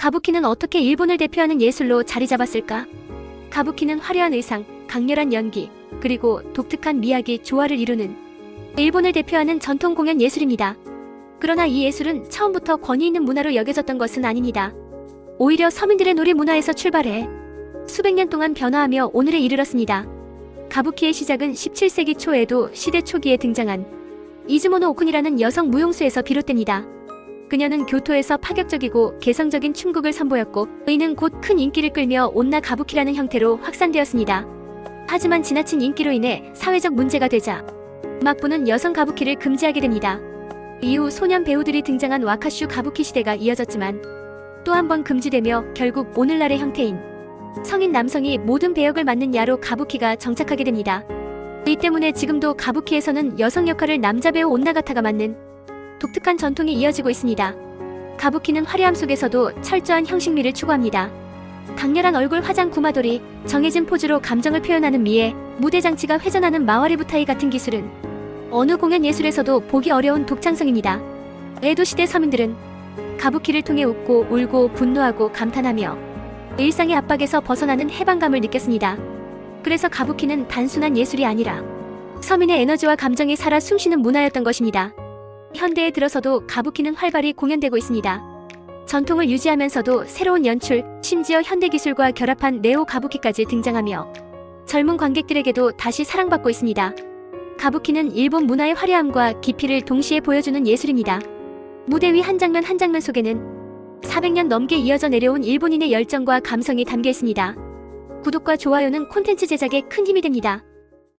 가부키는 어떻게 일본을 대표하는 예술로 자리 잡았을까? 가부키는 화려한 의상, 강렬한 연기, 그리고 독특한 미학이 조화를 이루는 일본을 대표하는 전통 공연 예술입니다. 그러나 이 예술은 처음부터 권위 있는 문화로 여겨졌던 것은 아닙니다. 오히려 서민들의 놀이 문화에서 출발해 수백 년 동안 변화하며 오늘에 이르렀습니다. 가부키의 시작은 17세기 초에도 시대 초기에 등장한 이즈모노 오쿤이라는 여성 무용수에서 비롯됩니다. 그녀는 교토에서 파격적이고 개성적인 춤곡을 선보였고 의는 곧 큰 인기를 끌며 온나 가부키라는 형태로 확산되었습니다. 하지만 지나친 인기로 인해 사회적 문제가 되자 음악부는 여성 가부키를 금지하게 됩니다. 이후 소년 배우들이 등장한 와카슈 가부키 시대가 이어졌지만 또 한 번 금지되며 결국 오늘날의 형태인 성인 남성이 모든 배역을 맡는 야로 가부키가 정착하게 됩니다. 이 때문에 지금도 가부키에서는 여성 역할을 남자 배우 온나가타가 맡는 독특한 전통이 이어지고 있습니다. 가부키는 화려함 속에서도 철저한 형식미를 추구합니다. 강렬한 얼굴 화장 구마돌이, 정해진 포즈로 감정을 표현하는 미에 무대 장치가 회전하는 마와리부타이 같은 기술은 어느 공연 예술에서도 보기 어려운 독창성입니다. 에도 시대 서민들은 가부키를 통해 웃고 울고 분노하고 감탄하며 일상의 압박에서 벗어나는 해방감을 느꼈습니다. 그래서 가부키는 단순한 예술이 아니라 서민의 에너지와 감정이 살아 숨쉬는 문화였던 것입니다. 현대에 들어서도 가부키는 활발히 공연되고 있습니다. 전통을 유지하면서도 새로운 연출, 심지어 현대 기술과 결합한 네오 가부키까지 등장하며 젊은 관객들에게도 다시 사랑받고 있습니다. 가부키는 일본 문화의 화려함과 깊이를 동시에 보여주는 예술입니다. 무대 위 한 장면 한 장면 속에는 400년 넘게 이어져 내려온 일본인의 열정과 감성이 담겨 있습니다. 구독과 좋아요는 콘텐츠 제작에 큰 힘이 됩니다.